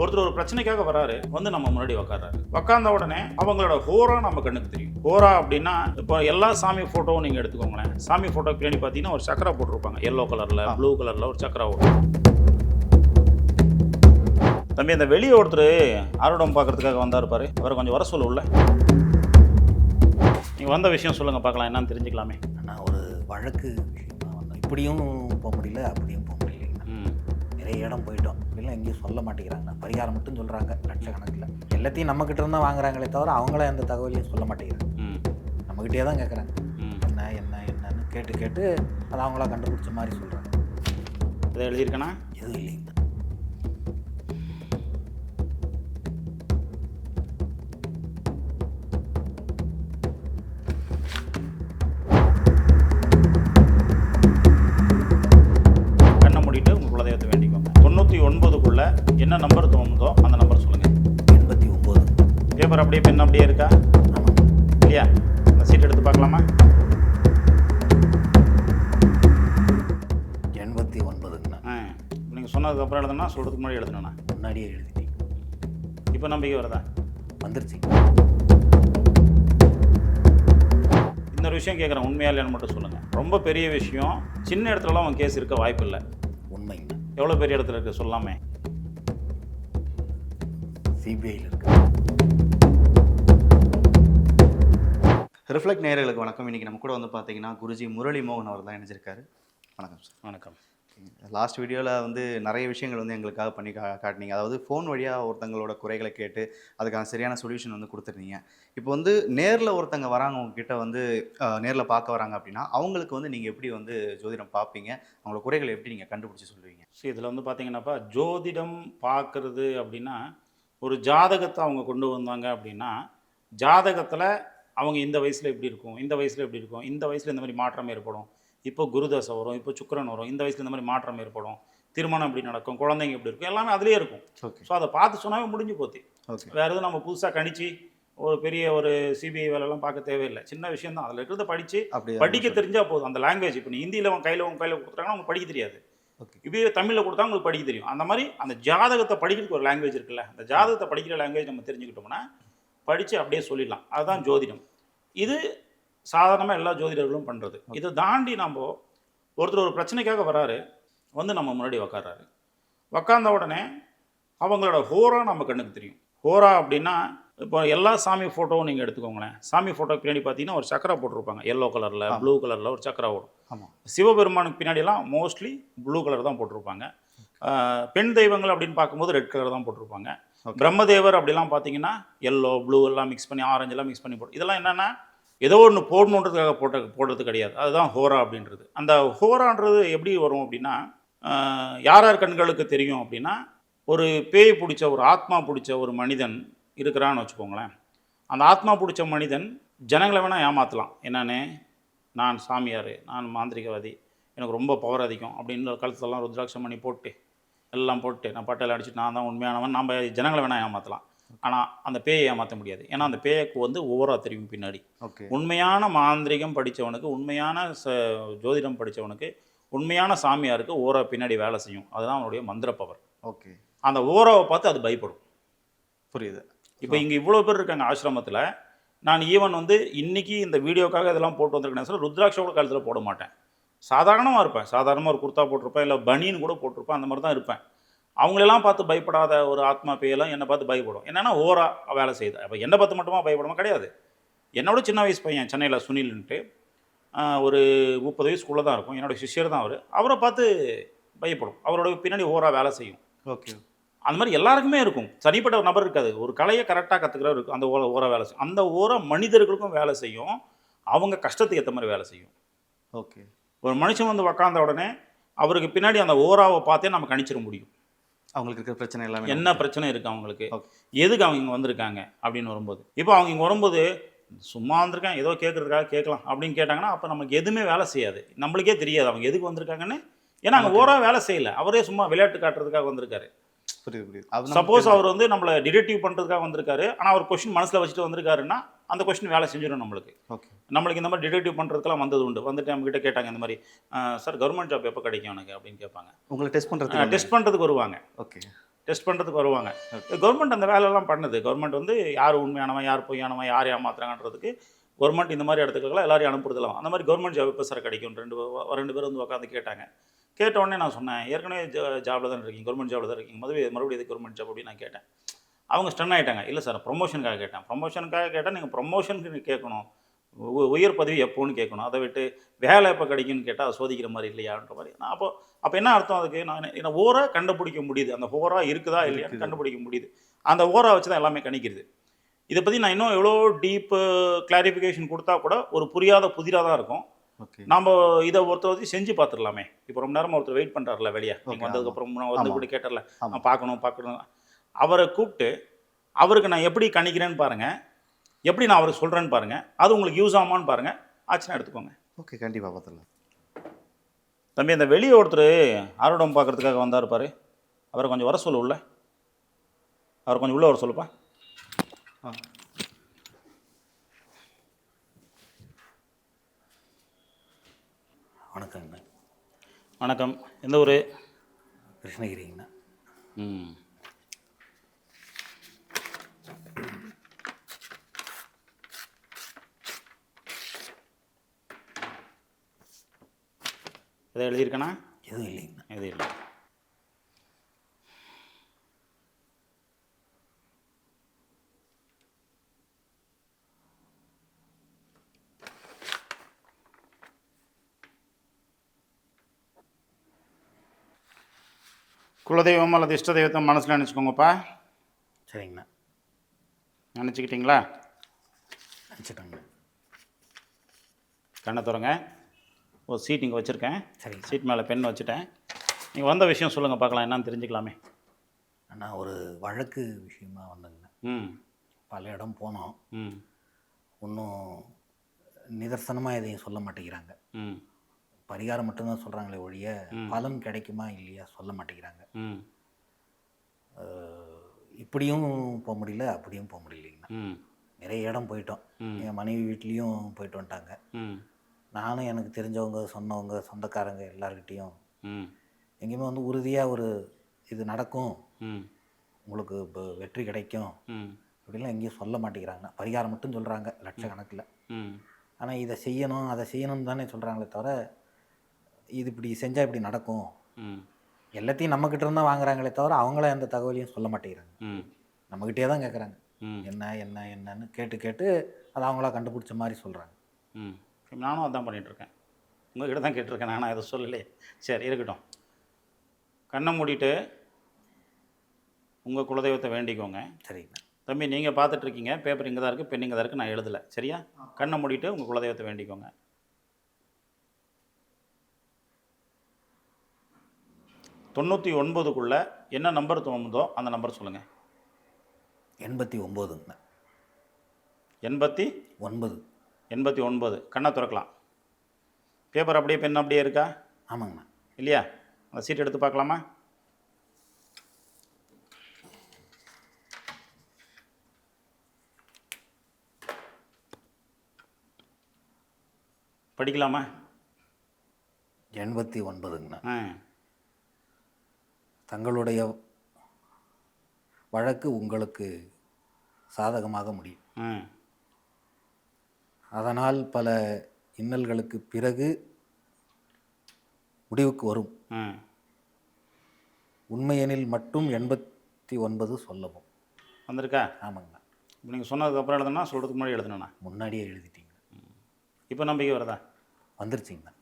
ஒருத்தர் ஒரு பிரச்சனைக்காக வராரு வந்து நம்ம முன்னாடி உக்காடுறாரு உக்காந்த உடனே அவங்களோட ஹோரா நம்ம கண்ணுக்கு தெரியும். ஹோரா அப்படின்னா இப்போ எல்லா சாமி ஃபோட்டோவும் நீங்கள் எடுத்துக்கோங்களேன். சாமி ஃபோட்டோ பின்னாடி பார்த்தீங்கன்னா ஒரு சக்கரா போட்டிருப்பாங்க. எல்லோ கலரில் ப்ளூ கலரில் ஒரு சக்கரா ஓடும் தம்பி அந்த வெளியே ஒருத்தர் ஆரோடம் பார்க்கறதுக்காக வந்தார் பாரு. அவரை கொஞ்சம் வர சொல்ல உள்ள. நீங்கள் வந்த விஷயம் சொல்லுங்கள் பார்க்கலாம் என்னன்னு தெரிஞ்சுக்கலாமே. நான் ஒரு வழக்கு இப்படியும் போக முடியல அப்படியும் நிறைய இடம் போயிட்டோம். இப்படிலாம் எங்கேயும் சொல்ல மாட்டேங்கிறாங்க. பரிகாரம் மட்டும் சொல்கிறாங்க லட்சக்கணக்கில். எல்லாத்தையும் நம்மக்கிட்ட இருந்தால் வாங்குறாங்களே தவிர அவங்கள எந்த தகவலையும் சொல்ல மாட்டேங்கிறாங்க. ம். நம்மக்கிட்டே தான் கேட்குறாங்க ம். என்ன என்ன என்னன்னு கேட்டு கேட்டு அதை அவங்களா கண்டுபிடிச்ச மாதிரி சொல்கிறாங்க இதை எழுதியிருக்கேனா? எதுவும் இல்லைங்க. என்ன நம்பர் தோணுதோ அந்த நம்பர் சொல்லுங்கள் எண்பத்தி ஒம்பது. பேப்பர் அப்படியே பெண் அப்படியே இருக்கா? இல்லையா? அந்த சீட் எடுத்து பார்க்கலாமா? எண்பத்தி ஒன்பதுங்கண்ணா ஆ நீங்கள் சொன்னதுக்கப்புறம் எழுதுனா சொல்கிறதுக்கு முன்னாடி எழுதுனா முன்னாடியே எழுதிட்டீங்க இப்போ நம்பிக்கை வருதா? வந்துருச்சு. இன்னொரு விஷயம் கேட்குறேன் உண்மையா இல்லைன்னு மட்டும் சொல்லுங்கள் ரொம்ப பெரிய விஷயம். சின்ன இடத்துலலாம் அவன் கேஸ் இருக்க வாய்ப்பு இல்லை. உண்மைங்கண்ணா எவ்வளோ பெரிய இடத்துல இருக்குது சொல்லாமே. சிபிஐயில் இருக்கு. ரிஃப்ளெக்ட் நேயர்களுக்கு வணக்கம். இன்னைக்கு நம்ம கூட வந்து பார்த்தீங்கன்னா குருஜி முரளி மோகன் அவர் தான் இணைஞ்சிருக்காரு. வணக்கம் சார். வணக்கம். லாஸ்ட் வீடியோவில் வந்து நிறைய விஷயங்கள் வந்து எங்களுக்காக பண்ணி கா காட்டினீங்க. அதாவது ஃபோன் வழியாக ஒருத்தங்களோட குறைகளை கேட்டு அதுக்கான சரியான சொல்யூஷன் வந்து கொடுத்துருந்தீங்க. இப்போ வந்து நேரில் ஒருத்தங்க வராங்க உங்ககிட்ட வந்து நேரில் பார்க்க வராங்க அப்படின்னா அவங்களுக்கு வந்து நீங்கள் எப்படி வந்து ஜோதிடம் பார்ப்பீங்க? அவங்களோட குறைகளை எப்படி நீங்கள் கண்டுபிடிச்சி சொல்லுவீங்க? ஸோ இதில் வந்து பார்த்தீங்கன்னாப்பா ஜோதிடம் பார்க்கறது அப்படின்னா ஒரு ஜாதகத்தை அவங்க கொண்டு வந்தாங்க அப்படின்னா ஜாதகத்தில் அவங்க இந்த வயசில் எப்படி இருக்கும் இந்த வயசில் எப்படி இருக்கும் இந்த வயசில் இந்த மாதிரி மாற்றம் ஏற்படும். இப்போ குருதசை வரும் இப்போ சுக்கிரன் வரும் இந்த வயசில் இந்த மாதிரி மாற்றம் ஏற்படும். திருமணம் எப்படி நடக்கும் குழந்தைங்க எப்படி இருக்கும் எல்லாமே அதுலேயே இருக்கும். ஓகே ஸோ அதை பார்த்து சொன்னாவே முடிஞ்சு போச்சு. வேறு எதுவும் நம்ம புதுசாக கணிச்சு ஒரு பெரிய ஒரு சிபிஐ வேலைலாம் பார்க்க தேவையில்லை. சின்ன விஷயம் தான் அதில் இருக்கிறத படித்து படிக்க தெரிஞ்சால் போதும். அந்த லாங்குவேஜ் இப்போ நீ ஹிந்தியில் உன் கையில் உன் கையில் கொடுத்துட்டாங்கன்னா அவங்க படிக்க தெரியாது. இதே தமிழில் கொடுத்தா உங்களுக்கு படிக்க தெரியும். அந்த மாதிரி அந்த ஜாதகத்தை படிக்கிறதுக்கு ஒரு லாங்குவேஜ் இருக்குல்ல அந்த ஜாதகத்தை படிக்கிற லாங்குவேஜ் நம்ம தெரிஞ்சுக்கிட்டோம்னா படித்து அப்படியே சொல்லிடலாம். அதுதான் ஜோதிடம். இது சாதாரணமாக எல்லா ஜோதிடர்களும் பண்ணுறது இதை தாண்டி நம்ம ஒருத்தர் ஒரு பிரச்சனைக்காக வராரு வந்து நம்ம முன்னாடி உக்காடுறாரு உக்காந்த உடனே அவங்களோட ஹோரா நம்ம கண்ணுக்கு தெரியும். ஹோரா அப்படின்னா இப்போ எல்லா சாமி ஃபோட்டோவும் நீங்கள் எடுத்துக்கோங்களேன். சாமி ஃபோட்டோ பின்னாடி பார்த்தீங்கன்னா ஒரு சக்கரா போட்டிருப்பாங்க. எல்லோ கலரில் ப்ளூ கலரில் ஒரு சக்கரா ஓடும். ஆமாம் சிவபெருமானுக்கு பின்னாடிலாம் மோஸ்ட்லி ப்ளூ கலர் தான் போட்டிருப்பாங்க. பெண் தெய்வங்கள் அப்படின்னு பார்க்கும்போது ரெட் கலர் தான் போட்டிருப்பாங்க. பிரம்மதேவர் அப்படிலாம் பார்த்தீங்கன்னா எல்லோ ப்ளூ எல்லாம் மிக்ஸ் பண்ணி ஆரஞ்சு எல்லாம் மிக்ஸ் பண்ணி போட்டு இதெல்லாம் என்னென்னா ஏதோ ஒன்று போடணுன்றதுக்காக போட்ட போடுறது கிடையாது. அதுதான் ஹோரா அப்படின்றது. அந்த ஹோரான்றது எப்படி வரும் அப்படின்னா யார் யார் கண்களுக்கு தெரியும் அப்படின்னா ஒரு பேய் பிடிச்ச ஒரு ஆத்மா பிடிச்ச ஒரு மனிதன் இருக்கிறான்னு வச்சுக்கோங்களேன். அந்த ஆத்மா பிடிச்ச மனிதன் ஜனங்களை வேணால் ஏமாற்றலாம் என்னன்னு? நான் சாமியார் நான் மாந்திரிகவாதி எனக்கு ரொம்ப பவர் அதிகம் அப்படின்னு கழுத்துலலாம் ருத்ராட்சம் பண்ணி போட்டு எல்லாம் போட்டு நான் பட்டையில் அடிச்சுட்டு நான் தான் உண்மையானவன் நம்ம ஜனங்களை வேணால் ஏமாற்றலாம் ஆனால் அந்த பேயை ஏமாற்ற முடியாது. ஏன்னா அந்த பேய்க்கு வந்து ஓவரா தெரியும் பின்னாடி. ஓகே. உண்மையான மாந்திரிகம் படித்தவனுக்கு உண்மையான ச ஜோதிடம் படித்தவனுக்கு உண்மையான சாமியாருக்கு ஓரா பின்னாடி வேலை செய்யும். அதுதான் அவனுடைய மந்திர பவர் ஓகே. அந்த ஓராவை பார்த்து அது பயப்படும். புரியுது. இப்போ இங்கே இவ்வளோ பேர் இருக்காங்க ஆசிரமத்தில். நான் ஈவன் வந்து இன்னைக்கு இந்த வீடியோக்காக இதெல்லாம் போட்டு வந்திருக்கேன் சொல்ல ருத்ராட்சோட காலத்தில் போட மாட்டேன். சாதாரணமாக இருப்பேன். சாதாரணமாக ஒரு குர்தா போட்டிருப்பேன் இல்லை பனியன் கூட போட்டிருப்பேன் அந்த மாதிரி தான் இருப்பேன். அவங்களெல்லாம் பார்த்து பயப்படாத ஒரு ஆத்மா பேயெல்லாம் என்னை பார்த்து பயப்படும். என்னென்னா ஓரா வேலை செய்யுது. அப்போ என்னை பார்த்து மட்டுமா பயப்படமா? கிடையாது. என்னோட சின்ன வயசு பையன் சென்னையில் சுனில்ன்ட்டு ஒரு முப்பது வயசுக்குள்ளே தான் இருக்கும். என்னோட சிஷ்யர் தான் அவர். அவரை பார்த்து பயப்படும். அவரோட பின்னாடி ஓரா வேலை செய்யும். ஓகே. அந்த மாதிரி எல்லாருக்குமே இருக்கும். தனிப்பட்ட ஒரு நபர் இருக்காது. ஒரு கலையை கரெக்டாக கற்றுக்கிறவர் இருக்கும் அந்த ஓர ஓர வேலை செய்யும் அந்த ஓர மனிதர்களுக்கும் வேலை செய்யும். அவங்க கஷ்டத்துக்கு ஏற்ற மாதிரி வேலை செய்யும். ஓகே. ஒரு மனுஷன் வந்து உக்காந்த உடனே அவருக்கு பின்னாடி அந்த ஓராவை பார்த்தே நம்ம கணிச்சிட முடியும். அவங்களுக்கு இருக்கிற பிரச்சனை எல்லாமே என்ன பிரச்சனை இருக்குது அவங்களுக்கு. எதுக்கு அவங்க இங்கே வந்திருக்காங்க அப்படின்னு வரும்போது? இப்போ அவங்க இங்கே வரும்போது சும்மா வந்திருக்காங்க ஏதோ கேட்குறதுக்காக கேட்கலாம் அப்படின்னு கேட்டாங்கன்னா அப்போ நமக்கு எதுவுமே வேலை செய்யாது. நம்மளுக்கே தெரியாது அவங்க எதுக்கு வந்திருக்காங்கன்னு. ஏன்னா அங்கே ஓரா வேலை செய்யல. அவரே சும்மா விளையாட்டு காட்டுறதுக்காக வந்திருக்காரு. புரியுது புரியுது. சப்போஸ் அவர் வந்து நம்மளை டிடெக்டிவ் பண்ணுறதுக்காக வந்திருக்காரு. ஆனால் அவர் கொஸ்டின் மனசில் வச்சுட்டு வந்திருக்காருன்னா அந்த கொஸ்டின் வேலை செஞ்சிடும் நம்மளுக்கு. ஓகே நம்மளுக்கு இந்த மாதிரி டிடெக்டிவ் பண்ணுறதுக்கெல்லாம் வந்தது உண்டு. வந்துட்டு நம்ம கிட்ட கேட்டாங்க இந்த மாதிரி சார் கவர்மெண்ட் ஜாப் எப்போ கிடைக்கும் எனக்கு? அப்படின்னு கேட்பாங்க. உங்களை டெஸ்ட் பண்ணுறதுக்கு டெஸ்ட் பண்ணுறதுக்கு வருவாங்க. ஓகே டெஸ்ட் பண்ணுறதுக்கு வருவாங்க. கவர்மெண்ட் அந்த வேலையெல்லாம் பண்ணுது. கவர்மெண்ட் வந்து யார் உண்மையானவன் யார் பொய்யானவன் யார் ஏமாத்துறாங்கன்றதுக்கு கவர்மெண்ட் இந்த மாதிரி இடத்துக்குலாம் எல்லாரையும் அனுப்புறதுலாம் அந்த மாதிரி கவர்மெண்ட் ஜாப் எப்போ சார் கிடைக்கும் ரெண்டு ரெண்டு பேர் வந்து உட்காந்து கேட்டாங்க. கேட்ட உடனே நான் சொன்னேன் ஏற்கனவே ஜாபில் தான் இருக்கீங்க கவர்மெண்ட் ஜாபில் தான் இருக்கீங்க மறுபடியும் மறுபடியும் இது கவர்மெண்ட் ஜாப் அப்படின்னு நான் கேட்டேன். அவங்க ஸ்டன் ஆகிட்டாங்க இல்லை சார் ப்ரொமோஷனுக்காக கேட்டேன். ப்ரொமோஷனுக்காக கேட்டால் நீங்கள் ப்ரொமோஷனுக்கு கேட்கணும். உயர் பதவி எப்போன்னு கேட்கணும். அதை விட்டு வேலை எப்போ கிடைக்கும்னு கேட்டால் அதை சோதிக்கிற மாதிரி இல்லையான்ற மாதிரி. நான் அப்போ அப்போ என்ன அர்த்தம் அதுக்கு? நான் என்ன- என்ன ஓரா கண்டுபிடிக்க முடியுது. அந்த ஓரா இருக்குதா இல்லையான்னு. கண்டுபிடிக்க முடியுது. அந்த ஓரா வச்சு தான் எல்லாமே கணிக்கிறது. இதை பற்றி நான் இன்னும் எவ்வளோ டீப்பு கிளாரிஃபிகேஷன் கொடுத்தா கூட ஒரு புரியாத புதிராக தான் இருக்கும். நம்ம இதை ஒருத்தர் வச்சு செஞ்சு பார்த்துடலாமே. இப்போ ரொம்ப நேரமா ஒருத்தர் வெயிட் பண்ணுறாருல வெளியே. நீங்கள் வந்ததுக்கப்புறம் நான் வந்து. கூட கேட்டல. நான் பார்க்கணும் பார்க்கணும். அவரை கூப்பிட்டு அவருக்கு நான் எப்படி கணிக்கிறேன்னு பாருங்க. எப்படி நான் அவருக்கு சொல்கிறேன்னு பாருங்க. அது உங்களுக்கு யூஸ் ஆகுமான்னு பாருங்க. ஆச்சுன்னா எடுத்துக்கோங்க. ஓகே கண்டிப்பாக பார்த்துடலாம். தம்பி அந்த வெளியே ஒருத்தர் ஆரோடம் பார்க்கறதுக்காக வந்தார் பாரு. அவரை கொஞ்சம் வர சொல்லு உள்ள. அவரை கொஞ்சம் உள்ள வர சொல்லுப்பா. ஆ. வணக்கங்கண்ணா வணக்கம். எந்த ஊர்? கிருஷ்ணகிரிங்கண்ணா. ம். எதை எழுதியிருக்கேனா? எதுவும் இல்லைங்கண்ணா. எதுவும் இல்லை. குலதெய்வம் அல்லது இஷ்ட தெய்வத்தை மனசில் நினச்சிக்கோங்கப்பா. சரிங்கண்ணா. நினச்சிக்கிட்டிங்களா? நினச்சிட்டோங்கண்ணா. கண்ணை திறங்க. ஒரு சீட் இங்கே வச்சுருக்கேன். சரிங்க. சீட் மேலே பென் வச்சுட்டேன். நீங்கள் வந்த விஷயம் சொல்லுங்கள் பார்க்கலாம். என்னன்னு தெரிஞ்சுக்கலாமே. அண்ணா ஒரு வழக்கு விஷயமா வந்தேங்கண்ணா. ம். பல இடம் போனோம். ம். ஒன்றும் நிதர்சனமாக எதையும் சொல்ல மாட்டேங்கிறாங்க. ம். பரிகாரம் மட்டும்தான் சொல்கிறாங்களே ஒழிய பலன் கிடைக்குமா இல்லையா சொல்ல மாட்டேங்கிறாங்க. இப்படியும் போக முடியல அப்படியும் போக முடியலைங்கண்ணா நிறைய இடம் போயிட்டோம். என் மனைவி வீட்லேயும் போயிட்டு வந்துட்டாங்க. ம். நானும் எனக்கு தெரிஞ்சவங்க சொன்னவங்க சொந்தக்காரங்க எல்லாருக்கிட்டேயும் ம். எங்கேயுமே வந்து உறுதியாக ஒரு இது நடக்கும். ம். உங்களுக்கு இப்போ வெற்றி கிடைக்கும். ம். இப்படிலாம் எங்கேயும் சொல்ல மாட்டேங்கிறாங்க. பரிகாரம் மட்டும் சொல்கிறாங்க லட்சக்கணக்கில். ஆனால் இதை செய்யணும் அதை செய்யணும்னு தானே சொல்கிறாங்களே தவிர இது இப்படி செஞ்சால் இப்படி நடக்கும். ம். எல்லாத்தையும் நம்மக்கிட்ட இருந்தால் வாங்குறாங்களே தவிர அவங்கள எந்த தகவலையும் சொல்ல மாட்டேங்கிறாங்க. நம்மக்கிட்டே தான் கேட்குறாங்க ம். என்ன என்ன என்னன்னு கேட்டு கேட்டு அதை அவங்களா கண்டுபிடிச்ச மாதிரி சொல்கிறாங்க ம். நானும் அதான் பண்ணிகிட்ருக்கேன் உங்ககிட்ட தான் கேட்டிருக்கேன். நானும் அதை சொல்லலையே சரி இருக்கட்டும். கண்ணை மூடிட்டு உங்கள் குலதெய்வத்தை வேண்டிக்கோங்க. சரிங்கண்ணா தம்பி நீங்கள் பார்த்துட்ருக்கீங்க பேப்பர் இங்கே தான் இருக்குது பென் இங்கே தான் இருக்குது நான் எழுதலை. சரியா? கண்ணை மூடிட்டு உங்கள் குலதெய்வத்தை வேண்டிக்கோங்க. தொண்ணூற்றி ஒன்பதுக்குள்ளே என்ன நம்பர் தோணுதோ அந்த நம்பர் சொல்லுங்கள் எண்பத்தி ஒம்போதுங்கண்ணா எண்பத்தி ஒன்பது. எண்பத்தி ஒன்பது. கண்ணை திறக்கலாம். பேப்பர் அப்படியே பென் அப்படியே இருக்கா? ஆமாங்கண்ணா இல்லையா? அந்த சீட் எடுத்து பார்க்கலாமா? படிக்கலாமா? எண்பத்தி ஒன்பதுங்கண்ணா ஆ. தங்களுடைய வழக்கு உங்களுக்கு சாதகமாக முடியும். அதனால் பல இன்னல்களுக்கு பிறகு முடிவுக்கு வரும். உண்மையெனில் மட்டும் எண்பத்தி ஒன்பது சொல்லவும். வந்திருக்கா? ஆமாங்கண்ணா இப்போ நீங்கள் சொன்னதுக்கப்புறம் எழுதுனா சொல்கிறதுக்கு முன்னாடி எழுதணுண்ணா முன்னாடியே எழுதிட்டீங்க. இப்போ நம்பிக்கை வருதா? வந்துருச்சிங்கண்ணா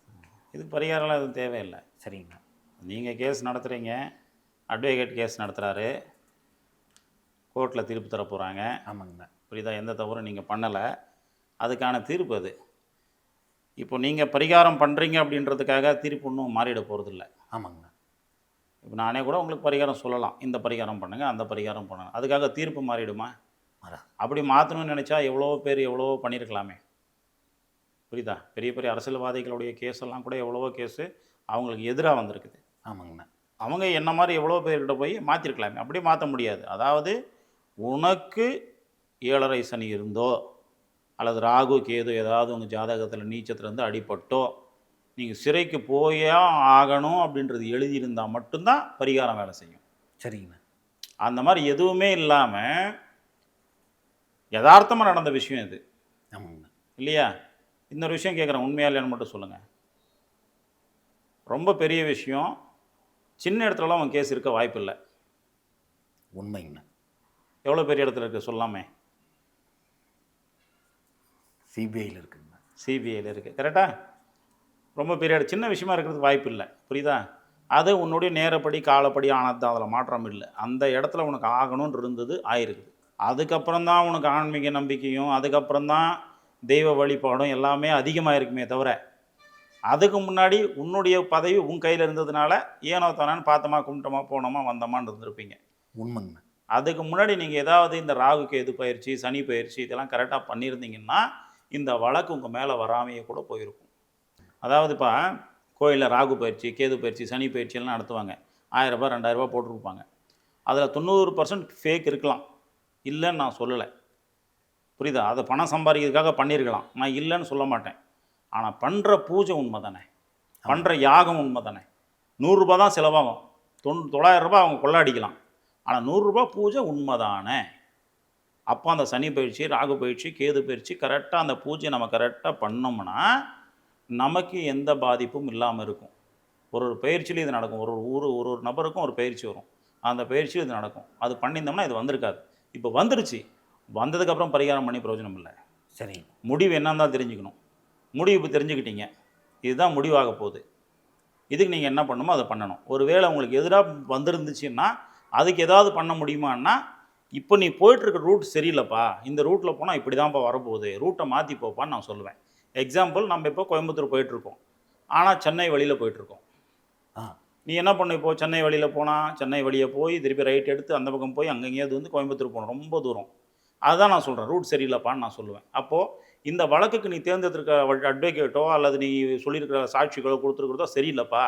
இது பரிகாரம்லாம் எதுவும் தேவையில்லை. சரிங்கண்ணா நீங்கள் கேஸ் நடத்துகிறீங்க. அட்வொகேட் கேஸ் நடத்துகிறாரு கோர்ட்டில் தீர்ப்பு தர போகிறாங்க ஆமாங்கண்ணா புரியுதா? எந்த தவறும் நீங்கள் பண்ணலை. அதுக்கான தீர்ப்பு அது. இப்போ நீங்கள் பரிகாரம் பண்ணுறீங்க அப்படின்றதுக்காக தீர்ப்பு ஒன்றும் மாறிட போகிறதில்ல ஆமாங்கண்ணா இப்போ நானே கூட உங்களுக்கு பரிகாரம் சொல்லலாம். இந்த பரிகாரம் பண்ணுங்க அந்த பரிகாரம் பண்ணுங்க அதுக்காக தீர்ப்பு மாறிடுமா? அப்படி மாற்றணும்னு நினச்சா எவ்வளோ பேர் எவ்வளவோ பண்ணியிருக்கலாமே புரியுதா? பெரிய பெரிய அரசியல்வாதிகளுடைய கேஸ் எல்லாம் கூட எவ்வளவோ கேஸு அவங்களுக்கு எதிராக வந்திருக்குது. ஆமாங்கண்ணா அவங்க என்ன மாதிரி எவ்வளோ பேர்கிட்ட போய் மாற்றிருக்கலாமே அப்படி மாற்ற முடியாது. அதாவது உனக்கு ஏழரை சனி இருந்தோ அல்லது ராகு கேது ஏதாவது உங்கள் ஜாதகத்தில் நீச்சத்துலேருந்து அடிபட்டோ நீங்கள் சிறைக்கு போயே ஆகணும் அப்படின்றது எழுதியிருந்தால் மட்டும்தான் பரிகாரம் வேலை செய்யும். சரிங்கண்ணா அந்த மாதிரி எதுவுமே இல்லாமல் யதார்த்தமாக நடந்த விஷயம் இது. ஆமாங்கண்ணா இல்லையா? இன்னொரு விஷயம் கேட்குறேன் உண்மையா இல்லைன்னு மட்டும் சொல்லுங்கள் ரொம்ப பெரிய விஷயம். சின்ன இடத்துலலாம் அவன் கேஸ் இருக்க வாய்ப்பு இல்லை உண்மைங்கண்ணா எவ்வளோ பெரிய இடத்துல இருக்குது சொல்லாமே. சிபிஐயில் இருக்குங்கண்ணா சிபிஐயில் இருக்குது கரெக்டா ரொம்ப பெரிய சின்ன விஷயமா இருக்கிறதுக்கு வாய்ப்பு இல்லை. புரியுதா? அது உன்னுடைய நேரப்படி காலப்படி ஆனது தான். அதில் மாற்றம் இல்லை. அந்த இடத்துல உனக்கு ஆகணும்னு இருந்தது ஆயிருக்குது. அதுக்கப்புறம் தான் உனக்கு ஆன்மீக நம்பிக்கையும் அதுக்கப்புறம் தான் தெய்வ வழிபாடும் எல்லாமே அதிகமாக இருக்குமே தவிர அதுக்கு முன்னாடி உன்னுடைய பதவி உன் கையில் இருந்ததுனால ஏனோ தானேன்னு பார்த்தோமா கும்பிட்டோமா போனோமா வந்தோமான்னு இருந்திருப்பீங்க. உண்மைங்கண்ணா அதுக்கு முன்னாடி நீங்கள் ஏதாவது இந்த ராகு கேது பயிற்சி சனி பயிற்சி இதெல்லாம் கரெக்டாக பண்ணியிருந்தீங்கன்னா இந்த வழக்கு உங்கள் மேலே வராமையே கூட போயிருக்கும். அதாவது இப்போ கோயிலில் ராகு பயிற்சி கேது பயிற்சி சனி பயிற்சி எல்லாம் நடத்துவாங்க. ஆயிரரூபா ரெண்டாயிரரூபா போட்டிருப்பாங்க. அதில் தொண்ணூறு பர்சன்ட் ஃபேக் இருக்கலாம். இல்லைன்னு நான் சொல்லலை. புரியுதா? அதை பணம் சம்பாதிக்கிறதுக்காக பண்ணியிருக்கலாம். நான் இல்லைன்னு சொல்ல மாட்டேன். ஆனால் பண்ணுற பூஜை உண்மை தானே பண்ணுற யாகம் உண்மை தானே நூறுரூபா தான் செலவாகும். தொண் தொள்ளாயிரம் ரூபாய் அவங்க கொள்ளாடிக்கலாம். ஆனால் நூறுரூபா பூஜை உண்மைதானே? அப்போ அந்த சனி பயிற்சி ராகு பயிற்சி கேது பயிற்சி கரெக்டாக அந்த பூஜை நம்ம கரெக்டாக பண்ணோம்னா நமக்கு எந்த பாதிப்பும் இல்லாமல் இருக்கும். ஒரு ஒரு பயிற்சியிலும் இது நடக்கும். ஒரு ஒரு ஊர் ஒரு ஒரு நபருக்கும் ஒரு பயிற்சி வரும். அந்த பயிற்சியும் இது நடக்கும். அது பண்ணியிருந்தோம்னா இது வந்திருக்காது. இப்போ வந்துருச்சு. வந்ததுக்கப்புறம் பரிகாரம் பண்ணி பிரயோஜனம் இல்லை. சரிங்க முடிவு என்னன்னு தான் தெரிஞ்சுக்கணும். முடிவு இப்போ தெரிஞ்சுக்கிட்டீங்க. இதுதான் முடிவாக போகுது. இதுக்கு நீங்கள் என்ன பண்ணணுமோ அதை பண்ணணும். ஒருவேளை உங்களுக்கு எதிராக வந்திருந்துச்சுன்னா அதுக்கு ஏதாவது பண்ண முடியுமான்னா இப்போ நீ போயிட்டுருக்க ரூட் சரியில்லைப்பா. இந்த ரூட்டில் போனால் இப்படி தான்ப்பா வரப்போகுது. ரூட்டை மாற்றி போப்பான்னு நான் சொல்லுவேன். எக்ஸாம்பிள் நம்ம இப்போ கோயம்புத்தூர் போயிட்டுருக்கோம் ஆனால் சென்னை வழியில் போயிட்டுருக்கோம். நீ என்ன பண்ணு இப்போ? சென்னை வழியில் போனால் சென்னை வழியை போய் திருப்பி ரைட் எடுத்து அந்த பக்கம் போய் அங்கங்கேயாவது வந்து கோயம்புத்தூர் போகணும். ரொம்ப தூரம். அதுதான் நான் சொல்கிறேன் ரூட் சரியில்லைப்பான்னு நான் சொல்லுவேன். அப்போது இந்த வழக்குக்கு நீ தேர்ந்தெடுத்திருக்க அட்வொகேட்டோ அல்லது நீ சொல்லியிருக்கிற சாட்சிகளோ கொடுத்துருக்கிறதோ சரியில்லைப்பா.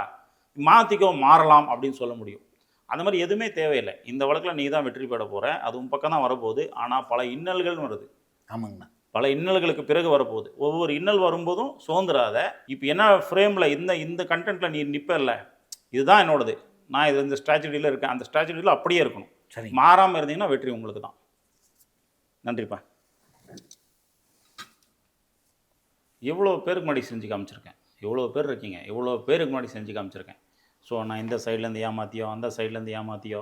மாற்றிக்கோ மாறலாம் அப்படின்னு சொல்ல முடியும். அந்த மாதிரி எதுவுமே தேவையில்லை. இந்த வழக்கில் நீ தான் வெற்றி பெற. போகிற அது உன் பக்கம் தான் வரப்போகுது. ஆனால் பல இன்னல்கள் வருது. ஆமாங்கண்ணா. பல இன்னல்களுக்கு பிறகு வரப்போகுது. ஒவ்வொரு இன்னல் வரும்போதும் சுதந்திராத. இப்போ என்ன ஃப்ரேமில் இந்த இந்த கண்டென்ட்டில் நீ நிற்பல்ல இதுதான் என்னோடது. நான் இது இந்த ஸ்ட்ராட்டஜியில் இருக்கேன். அந்த ஸ்ட்ராட்டஜியில் அப்படியே இருக்கணும். சரிங்க. மாறாமல் இருந்தீங்கன்னா வெற்றி உங்களுக்கு தான் நன்றிப்பா. எவ்வளோ பேருக்கு முன்னாடி செஞ்சு காமிச்சிருக்கேன். எவ்வளோ பேர் இருக்கீங்க. எவ்வளோ பேருக்கு முன்னாடி செஞ்சு காமிச்சிருக்கேன். ஸோ நான் இந்த சைட்லேருந்து ஏமாத்தியோ அந்த சைட்லேருந்து ஏமாத்தியோ.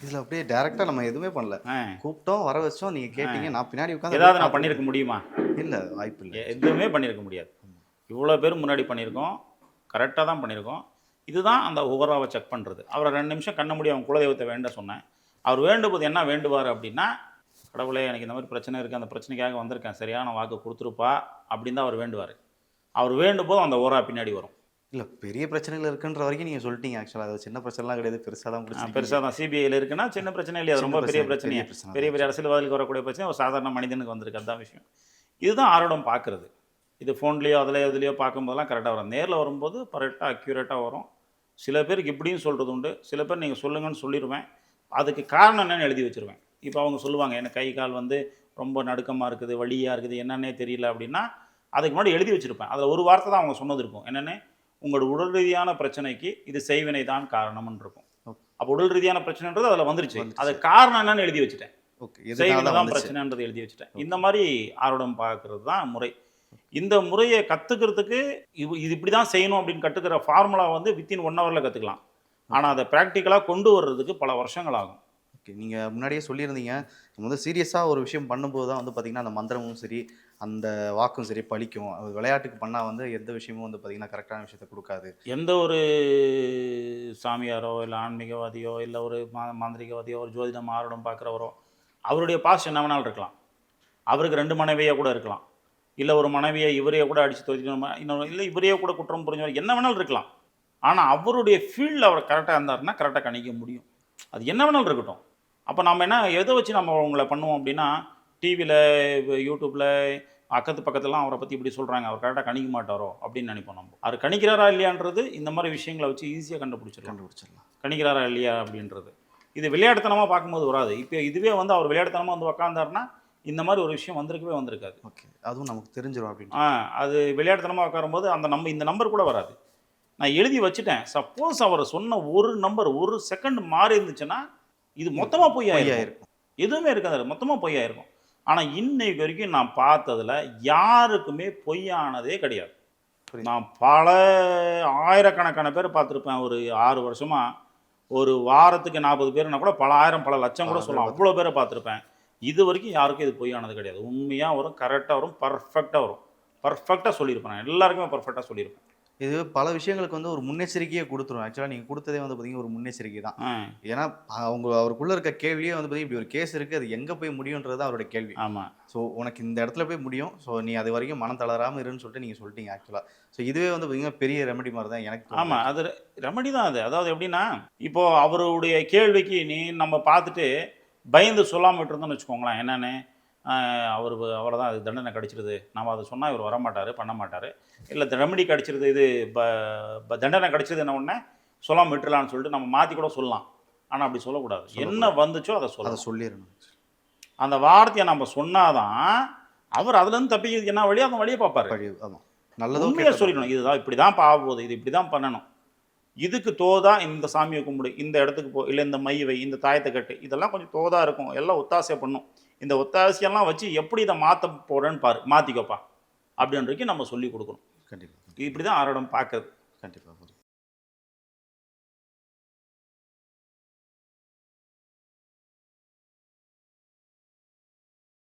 இதில் அப்படியே டேரெக்டாக நம்ம எதுவுமே பண்ணல. ஆ. கூப்பிட்டோம் வர வச்சோம் நீங்கள் கேட்டீங்க நான் பின்னாடி உட்காந்து ஏதாவது நான் பண்ணியிருக்க முடியுமா? இல்லை வாய்ப்பு இல்லை. எதுவுமே பண்ணியிருக்க முடியாது. இவ்வளோ பேர் முன்னாடி பண்ணியிருக்கோம் கரெக்டாக தான் பண்ணியிருக்கோம் இதுதான் அந்த உகராவை செக் பண்ணுறது அவரை ரெண்டு நிமிஷம் கண்ண மூடி அவன் குலதெய்வத்தை வேண்ட சொன்னேன். அவர் வேண்டும்போது என்ன வேண்டுவார் அப்படின்னா கடவுளே எனக்கு இந்த மாதிரி பிரச்சனை இருக்குது அந்த பிரச்சனைக்காக வந்திருக்கேன். சரியான வாக்கு கொடுத்துருப்பா அப்படின்னு தான் அவர் வேண்டுவார். அவர் வேண்டும் போது அந்த ஓரா பின்னாடி வரும். இல்லை பெரிய பிரச்சனைகள் இருக்குன்ற வரைக்கும் நீங்கள் சொல்லிட்டீங்க ஆக்சுவலாக அது சின்ன பிரச்சனைலாம் கிடையாது பெருசாக தான் பெருசாக தான். சிபிஐயில் இருக்குன்னா சின்ன பிரச்சனை இல்லையா? ரொம்ப பெரிய பிரச்சனை, பிரச்சனையா? பெரிய. பெரிய அரசியல்வாதிகளுக்கு வரக்கூடிய பிரச்சனை ஒரு சாதாரண மனிதனுக்கு வந்திருக்கு அதுதான் விஷயம். இதுதான் ஆரோடம் பார்க்குறது. இது ஃபோன்லேயோ அதில் இதுலேயோ பார்க்கும்போதெல்லாம் கரெக்டாக வரும். நேரில் வரும்போது கரெக்டாக அக்யூரேட்டாக வரும். சில பேருக்கு இப்படியும் சொல்கிறது உண்டு. சில பேர் நீங்கள் சொல்லுங்கன்னு சொல்லிடுவேன் அதுக்கு காரணம் என்னன்னு எழுதி வச்சிருவேன். இப்போ அவங்க சொல்லுவாங்க எனக்கு கை கால் வந்து ரொம்ப நடுக்கமாக இருக்குது வலியாக இருக்குது என்னன்னே தெரியல அப்படின்னா அதுக்கு முன்னாடி எழுதி வச்சுருப்பேன். அதில் ஒரு வார்த்தை தான் அவங்க சொன்னது இருக்கும். என்னென்னு? உங்களோட உடல் ரீதியான பிரச்சனைக்கு இது செய்வினை தான் காரணம்னு இருக்கும். அப்போ உடல் ரீதியான பிரச்சனைன்றது அதில் வந்துருச்சு. அது காரணம் என்னன்னு எழுதி வச்சுட்டேன். செய்வினை தான் பிரச்சனைன்றது எழுதி வச்சுட்டேன். இந்த மாதிரி ஆரோடம் பார்க்கறது தான் முறை. இந்த முறையை கற்றுக்கிறதுக்கு இது இது இப்படி தான் செய்யணும் அப்படின்னு கற்றுக்கிற ஃபார்முலா வந்து வித்தின் ஒன் ஹவரில் கற்றுக்கலாம் ஆனால் அதை ப்ராக்டிக்கலாக கொண்டு வர்றதுக்கு பல வருஷங்கள் ஆகும். ஓகே நீங்கள் முன்னாடியே சொல்லியிருந்தீங்க. நம்ம வந்து சீரியஸாக ஒரு விஷயம் பண்ணும்போது தான் வந்து பார்த்திங்கன்னா அந்த மந்திரமும் சரி அந்த வாக்கும் சரி பழிக்கும் அது விளையாட்டுக்கு பண்ணால் வந்து எந்த விஷயமும் வந்து பார்த்திங்கன்னா கரெக்டான விஷயத்தை கொடுக்காது. எந்த ஒரு சாமியாரோ இல்லை ஆன்மீகவாதியோ இல்லை ஒரு மா மாந்திரிகவாதியோ ஒரு ஜோதிடம் ஆரோடம் பார்க்குறவரோ அவருடைய பாஸ்ட் என்ன வேணாலும் இருக்கலாம். அவருக்கு ரெண்டு மனைவியாக கூட இருக்கலாம். இல்லை ஒரு மனைவியை இவரையே கூட அடித்து துவைக்கணும் இன்னொரு இல்லை இவரையே கூட குற்றம் புரிஞ்சவர் என்ன வேணாலும் இருக்கலாம். ஆனால் அவருடைய ஃபீல்டில் அவர் கரெக்டாக இருந்தாருன்னா கரெக்டாக கணிக்க முடியும். அது என்ன வேணாலும் இருக்கட்டும். அப்போ நம்ம என்ன எதை வச்சு நம்ம உங்களை பண்ணுவோம் அப்படின்னா டிவியில் யூடியூப்பில் அக்கத்து பக்கத்துலாம் அவரை பற்றி இப்படி சொல்கிறாங்க அவர் கரெக்டாக கணிக்க மாட்டாரோ அப்படின்னு நினைப்போம் நம்ம. அவர் கணிக்கிறாரா இல்லையான்றது இந்த மாதிரி விஷயங்களை வச்சு ஈஸியாக கண்டுபிடிச்சிடலாம். கண்டுபிடிச்சிடலாம். கணிக்கிறாரா இல்லையா அப்படின்றது. இது விளையாட்டுத்தனமாக பார்க்கும்போது வராது. இப்போ இதுவே வந்து அவர் விளையாட்டுத்தனமாக வந்து உக்காந்தாருன்னா இந்த மாதிரி ஒரு விஷயம் வந்திருக்கவே வந்திருக்காது. ஓகே. அதுவும் நமக்கு தெரிஞ்சிடும் அப்படின்னு ஆ அது விளையாட்டுத்தனமாக உட்காரும்போது அந்த நம்ப இந்த நம்பர் கூட வராது. நான் எழுதி வச்சுட்டேன். சப்போஸ் அவர் சொன்ன ஒரு நம்பர் ஒரு செகண்ட் மாறி இருந்துச்சுன்னா இது மொத்தமாக பொய்யா இருக்கும். எதுவுமே இருக்காது மொத்தமாக பொய்யா இருக்கும். ஆனால் இன்னைக்கு வரைக்கும் நான் பார்த்ததுல யாருக்குமே பொய்யானதே கிடையாது. நான் பல ஆயிரக்கணக்கான பேர் பார்த்துருப்பேன். ஒரு ஆறு வருஷமா ஒரு வாரத்துக்கு நாற்பது பேர்னா கூட பல ஆயிரம் பல லட்சம் கூட சொல்லலாம். அவ்வளோ பேரை பார்த்துருப்பேன். இது வரைக்கும் யாருக்கும் இது பொய்யானது கிடையாது. உண்மையாக வரும் கரெக்டாக வரும் பர்ஃபெக்டாக வரும். பர்ஃபெக்டாக சொல்லியிருப்பேன். நான் எல்லாருக்குமே பர்ஃபெக்டாக சொல்லியிருப்பேன். இது பல விஷயங்களுக்கு வந்து ஒரு முன்னெச்சரிக்கையே கொடுத்துரும். ஆக்சுவலாக நீங்கள் கொடுத்ததே வந்து பார்த்தீங்கன்னா ஒரு முன்னெச்சரிக்கை தான். ஏன்னா அவங்க அவருக்குள்ள இருக்க கேள்வியே வந்து பார்த்தீங்கன்னா இப்படி ஒரு கேஸ் இருக்குது அது எங்கே போய் முடியுன்றது தான் அவரோட கேள்வி. ஆமாம் ஸோ உனக்கு இந்த இடத்துல போய் முடியும். ஸோ நீ அது வரைக்கும் மனம் தளராமல் இருன்னு சொல்லிட்டு நீங்கள் சொல்லிட்டீங்க ஆக்சுவலாக ஸோ இதுவே வந்து பார்த்தீங்கன்னா பெரிய ரெமெடி மாதிரி தான் எனக்கு. ஆமாம் அது ரெமடி தான் அது. அதாவது எப்படின்னா இப்போ அவருடைய கேள்விக்கு நீ நம்ம பார்த்துட்டு பயந்து சொல்லாமல் விட்டுருந்தோம்னு வச்சுக்கோங்களேன் என்னென்னு? அவர் அவரை தான் அது தண்டனை கிடைச்சிருது. நம்ம அதை சொன்னால் இவர் வரமாட்டார் பண்ண மாட்டார் இல்லை ரெமடி கிடைச்சிருது இது ப தண்டனை கிடைச்சது என்ன உடனே? சொல்லாமல் விட்டுறலாம்னு சொல்லிட்டு நம்ம மாற்றி கூட சொல்லலாம். ஆனால் அப்படி சொல்லக்கூடாது. என்ன வந்துச்சோ அதை அதை சொல்லலாம் சொல்லிடணும். அந்த வார்த்தையை நம்ம சொன்னாதான் அவர் அதுலேருந்து தப்பிக்கிறதுக்கு என்ன வழியோ அந்த வழியை பார்ப்பாரு. ஆமாம் நல்லதும் உண்மையாக. சொல்லிடணும். இதுதான் இப்படி தான் போகுது இது இப்படி தான் பண்ணணும். இதுக்கு தோதா இந்த சாமியை கும்பிடு இந்த இடத்துக்கு போ இல்லை இந்த மை வை இந்த தாயத்தை கட்டு இதெல்லாம் கொஞ்சம் தோதா இருக்கும். எல்லாம் ஒத்தாசை பண்ணும். இந்த ஒத்தாசையெல்லாம் வச்சு எப்படி இதை மாற்ற போகிறேன்னு பாரு மாற்றிக்கோப்பா அப்படின்றதுக்கு நம்ம சொல்லி கொடுக்கணும். கண்டிப்பாக இப்படி தான் ஆரோடம் பார்க்கறது. கண்டிப்பாக